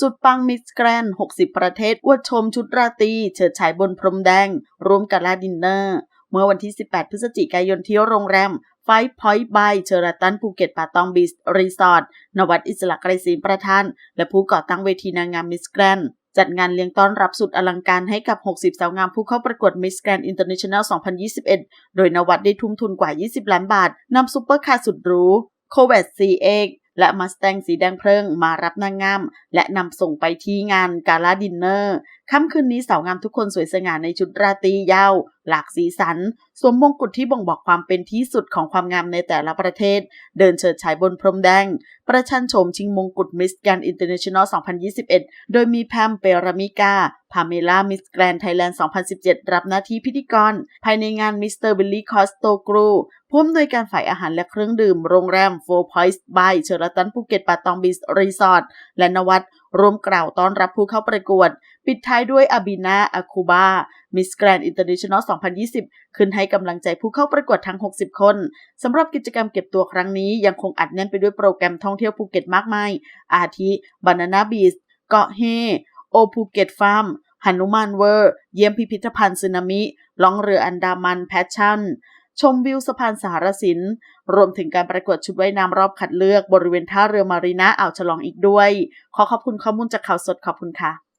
สุดปังมิสแกรน60 ประเทศ อวดชมชุดราตรีเฉิดฉายบนพรมแดง ร่วมกาลาดินเนอร์ เมื่อวันที่ 18 พฤศจิกายนที่โรงแรมไฟพอยต์บายเชอราตันภูเก็ตป่าตองบีชรีสอร์ทนวัดอิสระไกรศรีประธาน และผู้ก่อตั้งเวทีนางงามมิสแกรนจัดงานเลี้ยงต้อนรับสุดอลังการให้กับ 60 สาวงามผู้เข้าประกวด Miss Grand International 2021 โดยนวัดได้ทุ่มทุนกว่า 20 ล้านบาท นำซุปเปอร์คาร์สุดหรูโคเวตซีเอก และมาส t ตงสีแดงเพลิงมารับนางงาม และนำส่งไปที่งานกาลาดินเนอร์ ค่ำคืนนี้สาวงามทุกคนสวยสง่าในชุดราตรียาว หลากสีสัน สวมมงกุฎที่บ่งบอกความเป็นที่สุดของความงามในแต่ละประเทศ เดินเฉิดฉายบนพรมแดง ประชันโฉมชิงมงกุฎมิสแกรนอินเตอร์เนชั่นแนล 2021 โดยมีแพมเปรามิกา พาเมล่ามิสแกรนไทยแลนด์ 2017 รับหน้าที่พิธีกร ภายในงานมิสเตอร์บิลลี่คอสโตกรูผู้อำนวยการฝ่ายอาหารและเครื่องดื่ม โรงแรมโฟร์พอยส์บายเชอร์ตันภูเก็ตปาตองบีชรีสอร์ทและนวัดร่วมกล่าวต้อนรับผู้เข้าประกวด ปิดท้ายด้วยอาบินาอาคูบามิสแกรนอินเตอร์เนชั่นแนล 2020 ขึ้นให้กำลังใจผู้เข้าประกวดทั้ง 60 คน สำหรับกิจกรรมเก็บตัวครั้งนี้ยังคงอัดแน่นไปด้วยโปรแกรมท่องเที่ยวภูเก็ตมากมาย อาทิบานานาบีชเกาะเฮโอภูเก็ตฟาร์ม หนุมานเวอร์ เยี่ยมพิพิธภัณฑ์สึนามิ ล่องเรืออันดามันแพชชั่น ชมวิวสะพานสารสิน รวมถึงการประกวดชุดว่ายน้ำรอบคัดเลือกบริเวณท่าเรือมารีนาอ่าวฉลองอีกด้วย ขอขอบคุณข้อมูลจากข่าวสดขอบคุณค่ะ